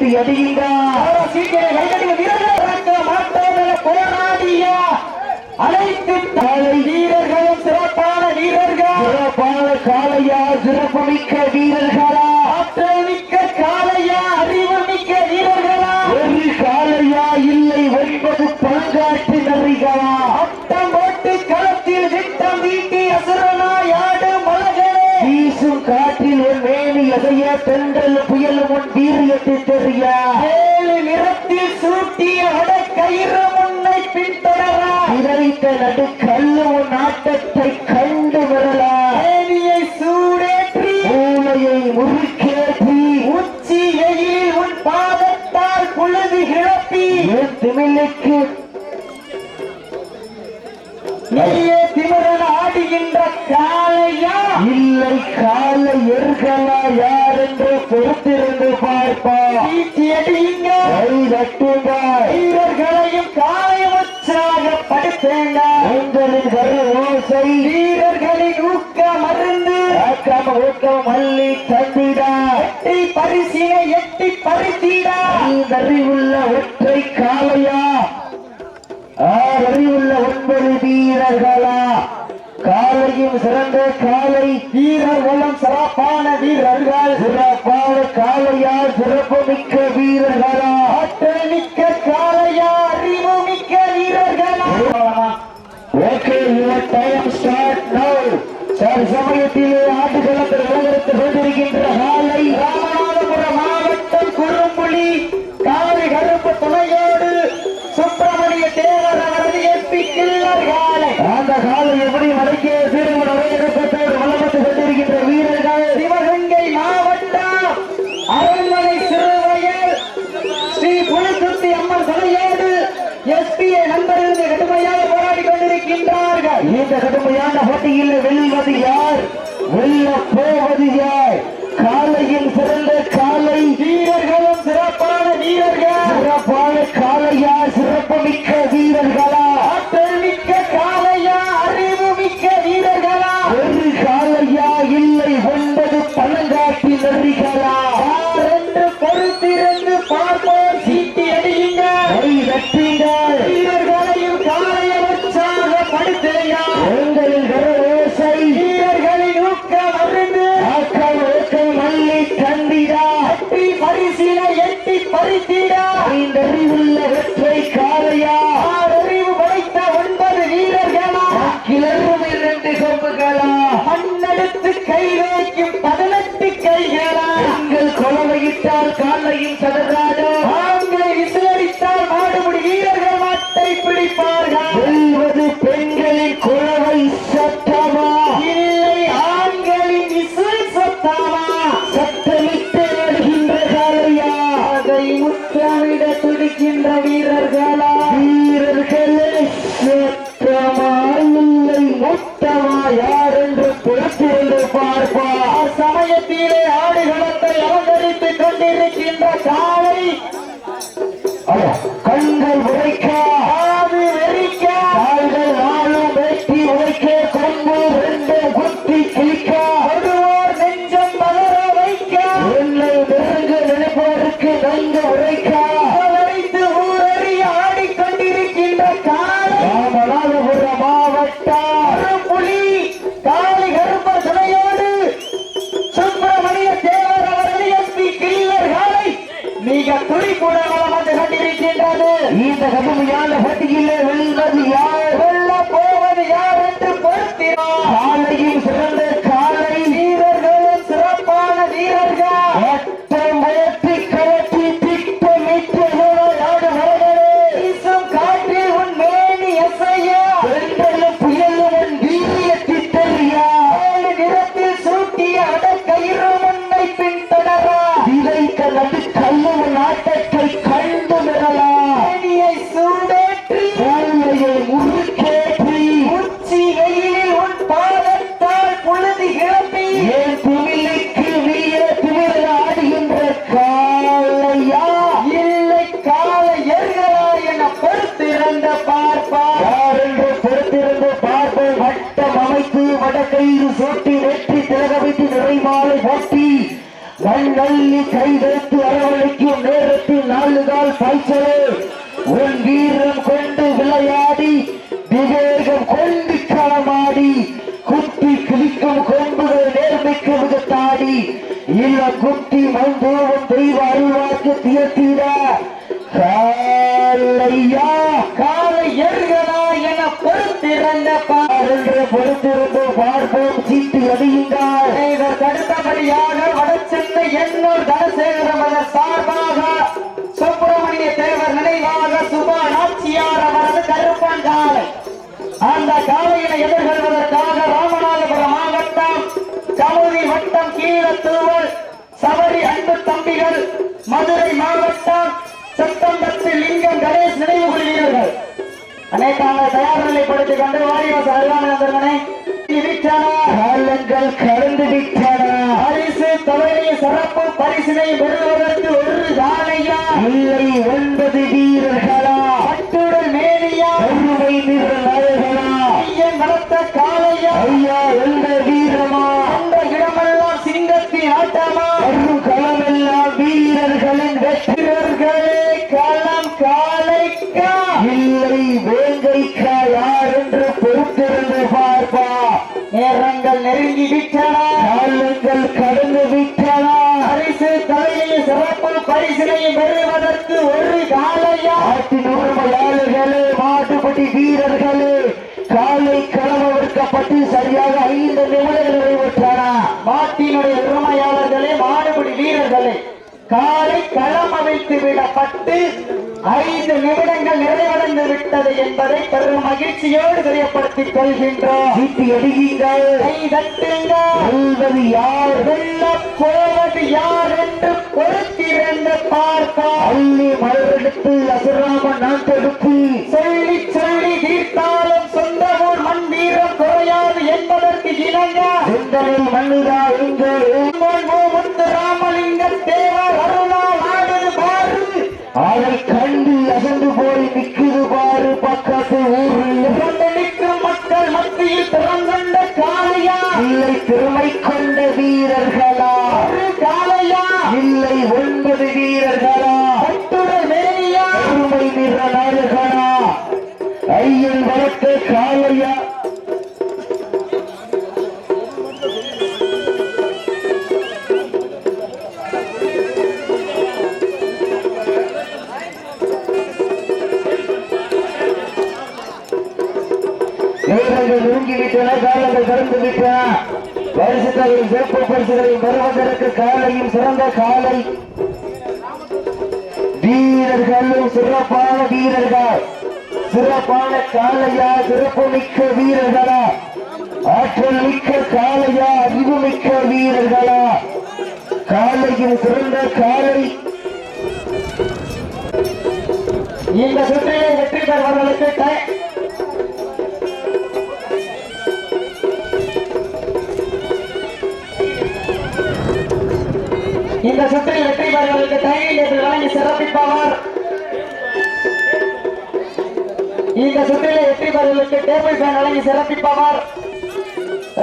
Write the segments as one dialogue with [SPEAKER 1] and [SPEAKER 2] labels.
[SPEAKER 1] வைத்து எதிர்கின்றார் அனைத்து வீரர்களும் சிறப்பான வீரர்கள்.
[SPEAKER 2] சிறப்பான காலையா
[SPEAKER 1] வீரர்களையும் காலையும்
[SPEAKER 2] உற்சாக படுத்தேங்க ஓசை.
[SPEAKER 1] வீரர்களின் ஊக்க மருந்து.
[SPEAKER 2] அக்கிரம ஊக்கம் மல்லி தந்திடா.
[SPEAKER 1] எட்டி பரிசீனை எட்டி பறித்தீடா.
[SPEAKER 2] அறிவுள்ள ஒற்றை காலையா அறிவுள்ள ஒன்பது வீரர்களா? காலையும் சிறந்த காலை
[SPEAKER 1] வீரர் வளம் சிறப்பான வீரர்கள்.
[SPEAKER 2] சிறப்பான காலையார்
[SPEAKER 1] சிறப்பு மிக்க வீரர்களா? ஆற்றல் மிக்க
[SPEAKER 2] காலையார் கடுமையான போட்டியில் ¡Chao! கயிறு பார்ப்போம் சீட்டு அடியுங்கள்
[SPEAKER 1] இதற்கு அடுத்தபடியாக வடசென்னை எண்ணூர் தனசேகரம் அதன் சார்பாக சுப்பிரமணிய தேவர் நினைவாக சுபா நாச்சியார் அவரது கருப்பன் காலை. அந்த காலையினை எதிர்கொள்வதற்காக ராமநாதபுரம் மாவட்டம் கமுதி வட்டம் கீழத்தூவல் சபரி அன்பு தம்பிகள் மதுரை மாவட்டம் செத்தம்பத்து லிங்கம் கணேஷ் நினைவு கொள்கிறீர்கள் அனைத்தாங்க தயார் நிலைப்படுத்திக் கொண்டு வாரிவாச அருகாமந்தர்மனை வீச்சானா
[SPEAKER 2] காலங்கள் கடந்து விட்டன.
[SPEAKER 1] பரிசு தொகையை சிறப்பு பரிசினை பெறுவதற்கு ஒரு காலையா?
[SPEAKER 2] இல்லை ஒன்பது வீரர்களா?
[SPEAKER 1] பட்டுடல் மேனியா?
[SPEAKER 2] ஒருமை நாயகனா?
[SPEAKER 1] ஐயன் வளர்த்த காலையா
[SPEAKER 2] ஐயா எந்த வீரமா?
[SPEAKER 1] அந்த இடமெல்லாம் சிங்கத்தின் ஆட்டமா?
[SPEAKER 2] வரும் களமெல்லாம் வீரர்களின் வெற்றி
[SPEAKER 1] வீரர்களே களம் காலைக்கா
[SPEAKER 2] இல்லை வேங்கைக்கா
[SPEAKER 1] நேரங்கள் நெருங்கி விட்டன.
[SPEAKER 2] காலங்கள் கடந்து விட்டன.
[SPEAKER 1] பரிசு தொகையை சிறப்பு பரிசினை பெறுவதற்கு ஒரு காலையா?
[SPEAKER 2] நாட்டின் உரிமையாளர்களே மாட்டுப்பட்டி வீரர்களே காலை களமவிற்கப்பட்டு சரியாக ஐந்து நிமிடங்கள் நிறைவேற்றன?
[SPEAKER 1] மாட்டினுடைய உரிமையாளர்களே மாடுபிடி வீரர்களே. காலை களம் அமைத்து விடப்பட்டு ஐந்து நிமிடங்கள் நிறைவடைந்து விட்டது என்பதை பெரும் மகிழ்ச்சியோடு தெரியப்படுத்திக் கொள்கின்றோம்.
[SPEAKER 2] யார்?
[SPEAKER 1] வெல்லப் போவது யார் என்று
[SPEAKER 2] காலையும் சிறந்த காலை. வீரர்களும் சிறப்பான வீரர்கள். சிறப்பான காலையா சிறப்பு மிக்க வீரர்களா? ஆற்றல் மிக்க காலையா அறிவு மிக்க வீரர்களா? காலையின் சிறந்த காலை.
[SPEAKER 1] இந்த சுற்றிலே வெற்றி பெறுவர்களுக்கு சுற்றில் வெற்றி பெறுவதற்கு டைனிங் வழங்கி சிறப்பிப்பவர். இந்த சுற்றிலே வெற்றி பெறுவதற்கு டேபிள் ஃபேன் வழங்கி சிறப்பிப்பவர்.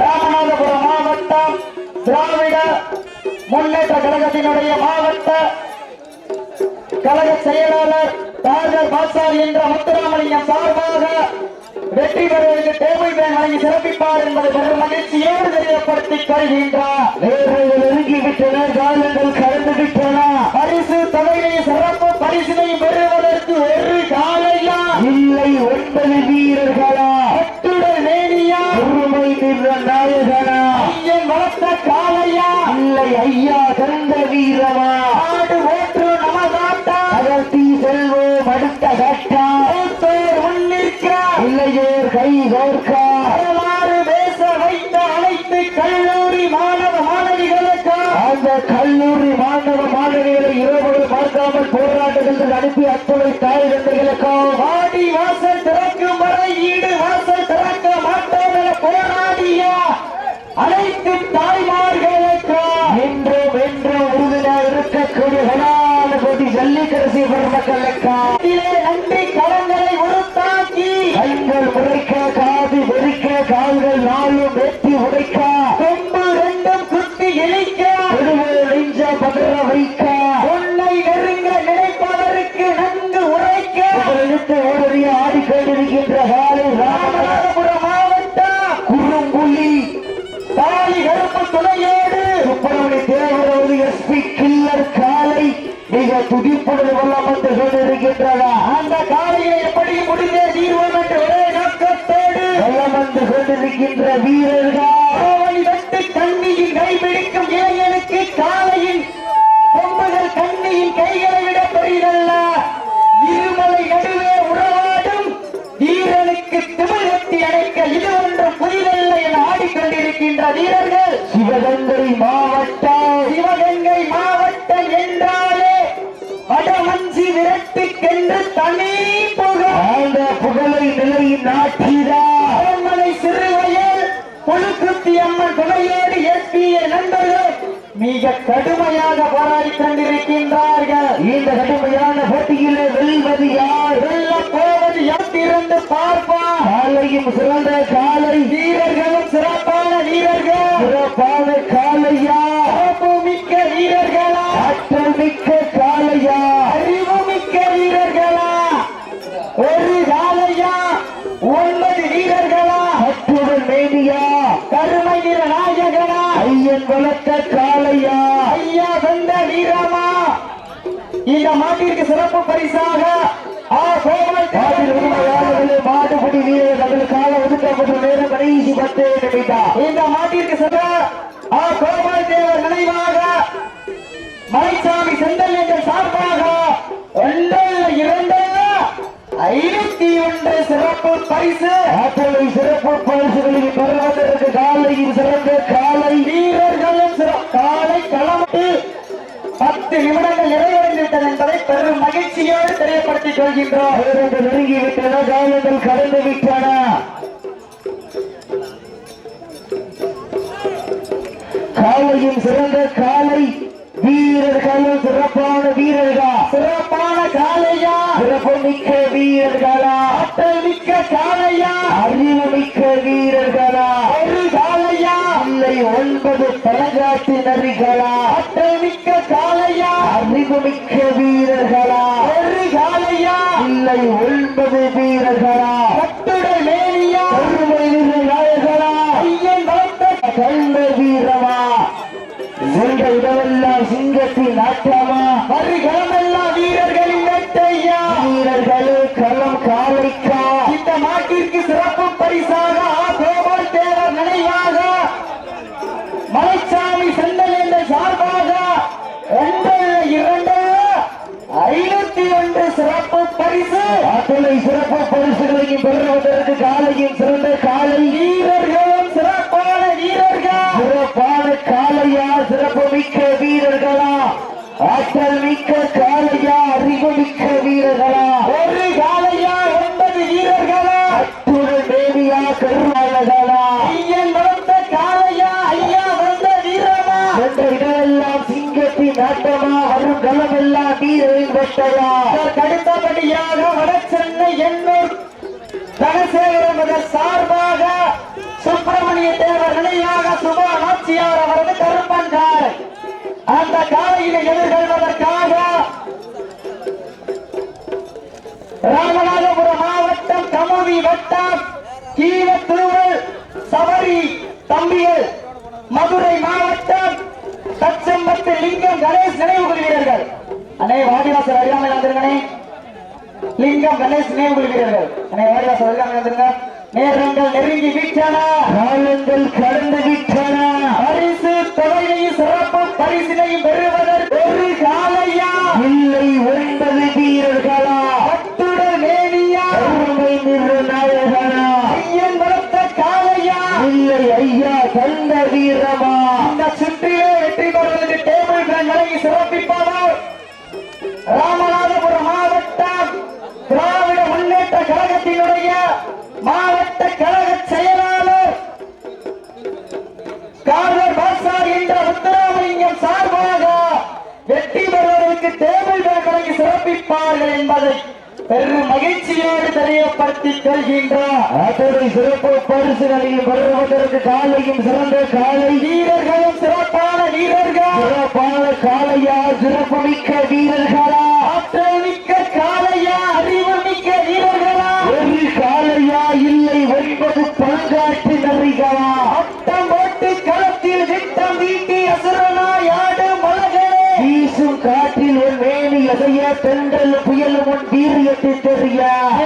[SPEAKER 1] ராமநாதபுரம் மாவட்டம் திராவிட முன்னேற்ற கழகத்தினுடைய மாவட்ட கழக செயலாளர் டாக்டர் பாசார் என்ற முத்துராமலிங்கம் சார்பாக வெற்றி பெறுவதற்கு டேபிள் ஃபேன் வழங்கி சிறப்பிப்பார் என்பதை பெரும் மகிழ்ச்சியோடு தெரியப்படுத்திக் கொள்கின்றார்
[SPEAKER 2] நேரங்கள் நெருங்கி விட்டன காலங்கள் கடந்து விட்டன
[SPEAKER 1] பரிசு தொகையை சிறப்பு
[SPEAKER 2] போராட்டங்களுக்கு தாய் தந்தைகளுக்கும்
[SPEAKER 1] வாடி வாசல் திறக்கும் வரை ஈடு வாசல் திறக்க மாட்டோம் என போராடிய அனைத்து தாய்மார்களுக்கு
[SPEAKER 2] என்றும் என்றும் உறுதியாக இருக்கக்கூடிய கடான ஜல்லிக்கரசி பெருமக்களுக்கா
[SPEAKER 1] புள்ளி தாலி
[SPEAKER 2] கருப்பு துணையோடு சுப்பிரமணி தேவரோடு
[SPEAKER 1] எஸ்பி கில்லர் காலை.
[SPEAKER 2] மிக துடிப்புடன் கொல்லப்பட்டு வீரர்கள். சிவகங்கை மாவட்டம்.
[SPEAKER 1] சிவகங்கை மாவட்டம் என்றாலே வடமஞ்சி விரட்டுக்கென்று தனி புகழ்.
[SPEAKER 2] அந்த புகழை நாட்டினார்
[SPEAKER 1] அரண்மனை சிறுவையில் புழுக்குத்தி அம்மன் துணையோடு எஸ்பிஏ நண்பர்கள் மிக கடுமையாக போராடி கொண்டிருக்கின்றார்கள்.
[SPEAKER 2] இந்த கடுமையான போட்டியிலே வெல்வது யார்?
[SPEAKER 1] வெல்ல போவது யாத்திருந்து பார்ப்பார்
[SPEAKER 2] காலையும் சிறந்த காலை.
[SPEAKER 1] வீரர்களும் சிறப்பான வீரர்கள்.
[SPEAKER 2] சிறப்பான காலையா
[SPEAKER 1] மிக்க வீரர்களா.
[SPEAKER 2] ஆற்றல் மிக்க காலையா
[SPEAKER 1] அறிவு மிக்க வீரர்களா. ஒரு காலையா ஒன்பது வீரர்களா.
[SPEAKER 2] அத்துடன் மேனியா.
[SPEAKER 1] கருமை வீர நாயகனா.
[SPEAKER 2] ஐயன் வளர்த்த காலையா
[SPEAKER 1] ஐயா வந்த வீரமா. இந்த மாட்டிற்கு சிறப்பு பரிசாக
[SPEAKER 2] மாடுபிடி வீரர் தங்கள் கால ஒதுக்கப்பட்ட நேரம் கடைசி பத்து நிமிடம்.
[SPEAKER 1] இந்த மாட்டிற்கு சிற ஆ கோமல் தேவர் நினைவாக மலைச்சாமி செந்தல் என்ற சார்பாக ஒன்றல்ல இரண்டல்ல ஐநூத்தி ஒன்று சிறப்பு பரிசு.
[SPEAKER 2] ஆற்றலை சிறப்பு பரிசுகளில் பெறுவதற்கு காலையும் சிறந்த காலை.
[SPEAKER 1] வீரர்களும் காலை களமிட்டு பத்து நிமிடங்கள் நிறைவடைந்துவிட்டது என்பதை பெரும் மகிழ்ச்சியோடு தெரியப்படுத்திக் கொள்கின்றோம்.
[SPEAKER 2] பதினெண்டு நெருங்கி விட்டன காலங்கள் கடந்து விட்டன. காலையும் சிறந்த காலை வீரர்களும் சிறப்பான வீரர்கள்?
[SPEAKER 1] சிறப்பான காலையா?
[SPEAKER 2] சிறப்பு மிக்க வீரர்களா?
[SPEAKER 1] ஆற்றல் மிக்க காலையா?
[SPEAKER 2] அறிவு மிக்க வீரர்களா? இல்லை ஒன்பது பழங்காட்டு நரிகளா?
[SPEAKER 1] ஆற்றல் மிக்க காலையா
[SPEAKER 2] அறிவு மிக்க வீரர்களா?
[SPEAKER 1] ஒரு காலையா
[SPEAKER 2] இல்லை ஒன்பது வீரர்களா?
[SPEAKER 1] கட்டுடை மேனியா?
[SPEAKER 2] பெருமை நாயகனா
[SPEAKER 1] ஐயன் வளர்த்த
[SPEAKER 2] கண்ட வீரமா? சென்ற இடமெல்லாம் சிங்கத்தின் ஆட்டமா
[SPEAKER 1] வருகளமெல்லாம் வீரர்களின் வெட்டையா
[SPEAKER 2] வீரர்களே களம் காலைக்கா
[SPEAKER 1] இந்த மாட்டிற்கு சிறப்பு பரிசாக ஆ கோபால் தேவர் நினைவாக மலைச்சாமி செந்தல் என்ற சார்பாக ஒன்று இரண்டு ஐநூத்தி ஒன்று சிறப்பு பரிசு
[SPEAKER 2] அத்தனை சிறப்பு பரிசுகளையும் பெறுவதற்கு காலையும் சிறந்த காலை.
[SPEAKER 1] வீரர்களும் சிறப்பான வீரர்கள்?
[SPEAKER 2] சிறப்பான காலையா? சிறப்பு மிக்க வீரர்களா? ஆற்றல் மிக்க காலையா? அறிவு மிக்க வீரர்களா?
[SPEAKER 1] ஒரு காலையா? ஒன்பது வீரர்களா?
[SPEAKER 2] அத்துடன் தேவியா கருணாளர்களா
[SPEAKER 1] ஐயன் வளர்த்த காலையா? ஐயா வந்த வீரமா?
[SPEAKER 2] என்ற இடமெல்லாம் சிங்கத்தின் ஆட்டமா? வரும் களமெல்லாம் வீரரின் வெட்டையா?
[SPEAKER 1] அடுத்தபடியாக எண்ணூர் தனசேகர சார்பாக சுப்பிரமணிய தேவர் நிலையாக சுபா நாச்சியார் அவரது கருப்பன்றார் அந்த காலையினை எதிர்கொள்வதற்காக ராமநாதபுரம் மாவட்டம் கமுதி வட்டம் கீழத்தூவல் சபரி தம்பிகள் மதுரை மாவட்டம் தச்சம்பத்து லிங்கம் கணேஷ் நினைவு வீரர்கள் அண்ணே வாடிவாசல் அறியாமல் வந்திருக்கனே லிங்கம் கணேஷ் நினைவு வந்திருங்க நேரங்கள் நெருங்கி விட்டன
[SPEAKER 2] காலங்கள் கடந்து விட்டன
[SPEAKER 1] பரிசு தொகையையும் சிறப்பு பரிசினையும் பெறுவதற்கு மாவட்ட கழக செயலாளர் கார்னர் பாசார் என்ற முத்துராமலிங்கம் சார்பாக வெற்றி பெறுவதற்கு டேபிள் வழங்கி சிறப்பிப்பார்கள் என்பதை பெரும் மகிழ்ச்சியோடு தெரியப்படுத்திக் கொள்கின்றார்.
[SPEAKER 2] அத்தனை சிறப்பு பரிசுகளையும் பெறுவதற்கு காலையும் சிறந்த காலை.
[SPEAKER 1] வீரர்களும் சிறப்பான வீரர்கள்.
[SPEAKER 2] சிறப்பான காலையா சிறப்பு மிக்க வீரர்களா
[SPEAKER 1] ஆற்றல் மிக்க காளையா அறிவு மிக்க வீரர்களா
[SPEAKER 2] ஒரு காலையா இல்லை ஒன்பது பங்காட்டு நரிகளா
[SPEAKER 1] அட்டம் போட்டு களத்தில் விட்டம் வீட்டி அசுரனா யாடு மலகளே
[SPEAKER 2] வீசும் காற்றில் ஒரு மேனி அசைய தென்றல் புயலும் உன் வீரியத்தை தெரிய?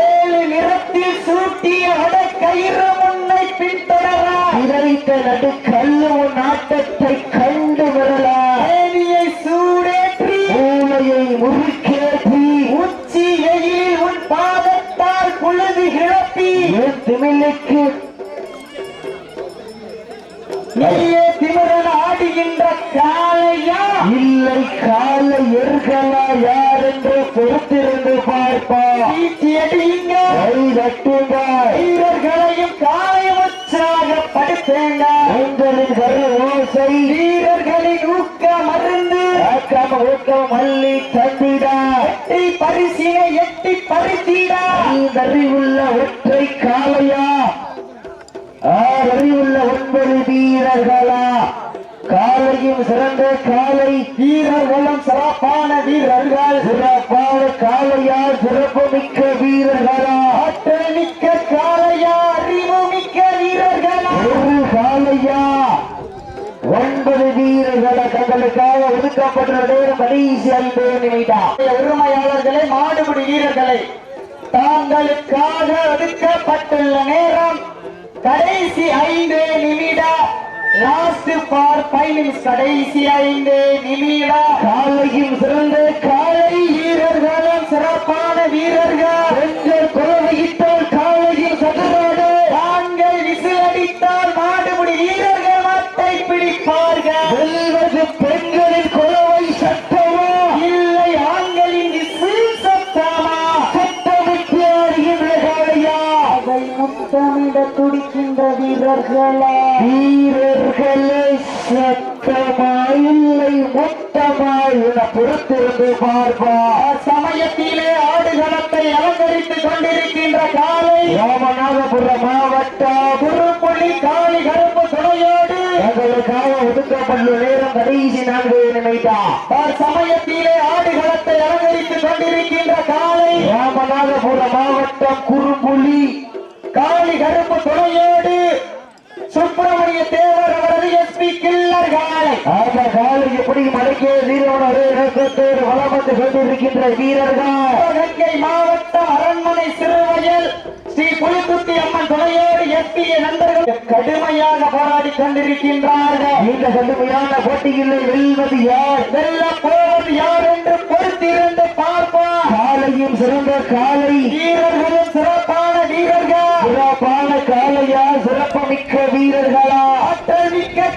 [SPEAKER 1] ஏழு நிறத்தில் சூட்டிய வடக்கயிறு முன்னை பின்தொடரா?
[SPEAKER 2] விதைத்த நடுக்கல்லு உன் ஆட்டத்தை கண்டு வரலா?
[SPEAKER 1] தேவியை சூடேற்றி
[SPEAKER 2] மூளையை முறுக்கேற்றி
[SPEAKER 1] உச்சி வெயிலில் உன் பாதத்தால் புழுதி கிளப்பி.
[SPEAKER 2] என் திமிழுக்கு
[SPEAKER 1] நீயே திமிரன் ஆடுகின்ற காளையா?
[SPEAKER 2] இல்லை கால எர்களா யார் என்று பொறுத்திருந்து பார்ப்பா.
[SPEAKER 1] வீச்சு அடியுங்க
[SPEAKER 2] கை தட்டுங்கள்
[SPEAKER 1] வீரர்களையும் காயம் உற்சாகப்படுத்துங்க
[SPEAKER 2] உங்களின் கரு ஓசை.
[SPEAKER 1] வீரர்களின் ஊக்க மருந்து
[SPEAKER 2] ஆக்காம ஊக்கம் மல்லி தந்திடா.
[SPEAKER 1] பரிசினை எட்டி பறித்திடா.
[SPEAKER 2] அறிவுள்ள காலையும் சிறந்த காலை வீரர்
[SPEAKER 1] வீரர்களும் சிறப்பான வீரர்கள்.
[SPEAKER 2] சிறப்பான காளையா சிறப்பு மிக்க வீரர்களா?
[SPEAKER 1] ஆற்றல் மிக்க காலையா அறிவு மிக்க வீரர்களா?
[SPEAKER 2] ஒரு காலையா ஒன்பது வீரர்களா தங்களுக்காக ஒதுக்கப்பட்ட கடைசி ஐந்து நினைத்தார்
[SPEAKER 1] உரிமையாளர்களே மாடுபிடி வீரர்களை தாங்களுக்காக ஒதுக்கப்பட்டுள்ள நேரம் கடைசி ஐந்து நிமிடம். லாஸ்ட் ஃபார் ஃபைவ் நிமிஷம் கடைசி ஐந்து நிமிடம்.
[SPEAKER 2] காலையும் சிறந்த காலை
[SPEAKER 1] வீரர்களும் சிறப்பான வீரர்கள்.
[SPEAKER 2] பெண்கள் குறவையிட்டால் காலையும் சதுராடு.
[SPEAKER 1] ஆண்கள் விசில் அடித்தால் மாடுபிடி வீரர்கள் மாட்டை பிடிப்பார்கள்.
[SPEAKER 2] வெல்வது
[SPEAKER 1] துடிக்கின்ற வீரர்களா.
[SPEAKER 2] வீரர்களே சத்தமா இல்லை மொத்தமா என பொறுத்திருந்து பார்ப்பா.
[SPEAKER 1] சமயத்திலே ஆடுகளத்தை அலங்கரித்துக் கொண்டிருக்கின்ற காலை
[SPEAKER 2] ராமநாதபுரம் மாவட்டம்
[SPEAKER 1] குறுப்புள்ளி காளி கருப்பு துணையோடு
[SPEAKER 2] எங்களுக்காக ஒதுக்கப்பட்டுள்ள நேரம் கடைசி நான்கு
[SPEAKER 1] தார் சமயத்திலே ஆடுகளத்தை அலங்கரித்துக் கொண்டிருக்கின்ற காலை
[SPEAKER 2] ராமநாதபுரம் மாவட்டம் குறும்புலி
[SPEAKER 1] காளி கருப்பு துணையோடு சுப்பிரமணிய தேவர் அவரது எஸ்பி கில்லர் காலை.
[SPEAKER 2] அந்த காலை எப்படி மடக்கிய வீரவன் ஒரே இறக்கத்தோடு வளம் வந்து கொண்டிருக்கின்ற வீரர்கள்.
[SPEAKER 1] சிவகங்கை மாவட்டம் அரண்மனை சிறுவயல் ஸ்ரீ புலிக்குத்தி அம்மன் துணையோடு எஸ்பி நண்பர்கள் கடுமையாக போராடி கொண்டிருக்கின்றார்கள்.
[SPEAKER 2] இந்த கடுமையான போட்டியில் வெல்வது யார்?
[SPEAKER 1] வெல்ல போவது யார் என்று பொறுத்திருந்து பார்ப்போம்.
[SPEAKER 2] காலையும் சிறந்த காலை.
[SPEAKER 1] வீரர்களும் சிறப்பான வீரர்கள்.
[SPEAKER 2] சிறப்பான காலையா? வீரர்களா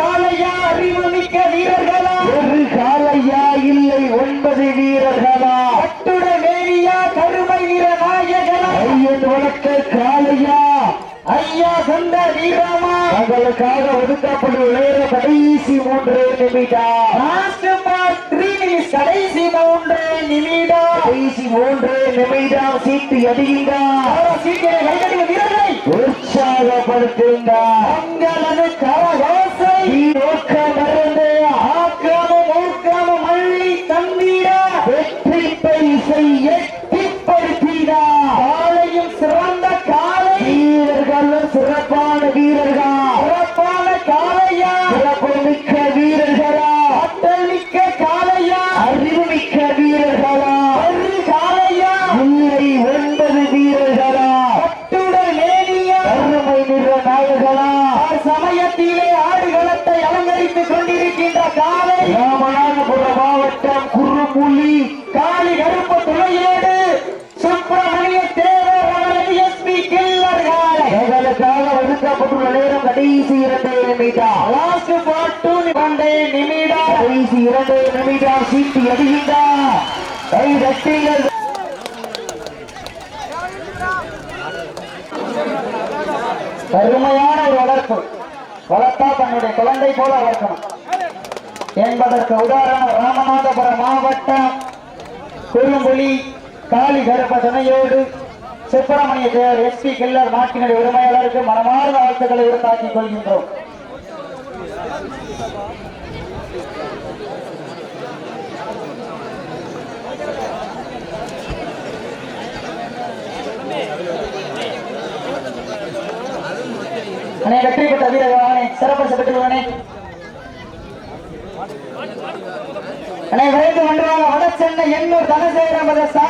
[SPEAKER 1] ஆற்றல் மிக்க காளையா அறிவு மிக்க வீரர்களா?
[SPEAKER 2] ஒரு காலையா இல்லை ஒன்பது வீரர்களா?
[SPEAKER 1] பட்டுட மேனியா கருமை வீர நாயகனா?
[SPEAKER 2] ஐயன் வழக்க காலையா
[SPEAKER 1] ஐயா சொந்த வீரமா?
[SPEAKER 2] தங்களுக்காக ஒதுக்கப்படும் நேரம் கடைசி மூன்று நிமிடம்
[SPEAKER 1] லாஸ்ட் பார்ட் த்ரீ நிமிஷம் கடைசி மூன்று நிமிடம்
[SPEAKER 2] கடைசி மூன்று நிமிடம் சீட்டு அடியுங்க
[SPEAKER 1] சீக்கிரம் கைதடிய வீரர்களை.
[SPEAKER 2] உற்சாகப்படுத்துங்க.
[SPEAKER 1] தங்களது கரகோசை Sí,
[SPEAKER 2] ராமநாதபுரம் மாவட்டம் குறுமுலி
[SPEAKER 1] காளி கருப்பு துணையோடு சுப்பிரமணிய தேவர் அவரது எஸ்பி கில்லர் காலை
[SPEAKER 2] எங்களுக்காக ஒதுக்கப்பட்டுள்ள நேரம் கடைசி இரண்டு நிமிடம்.
[SPEAKER 1] லாஸ்ட் பாட்டு பண்டை நிமிடம்.
[SPEAKER 2] கடைசி இரண்டு நிமிடம் சீட்டு அடிகின்றார் கை தட்டுங்கள்.
[SPEAKER 1] கருமையான ஒரு வளர்ப்பு. வளர்த்தா தன்னுடைய குழந்தை போல வளர்க்கணும். என்பதற்கு உதாரணம் ராமநாதபுரம் மாவட்டம் குறும்புலி காளி கருப்ப துணையோடு சுப்பிரமணிய தேவர் எஸ்பி கில்லர் நாட்டினுடைய உரிமையாளருக்கு மனமார்ந்த வாழ்த்துக்களை உருவாக்கிக் கொள்கின்றோம். அண்ணே வெற்றி பெற்ற வீரர்களானே சிறப்பு பெற்றுள்ளனே விரைந்து கொண்டு வட சென்னை எண்ணூர் தனசேகரம் சார்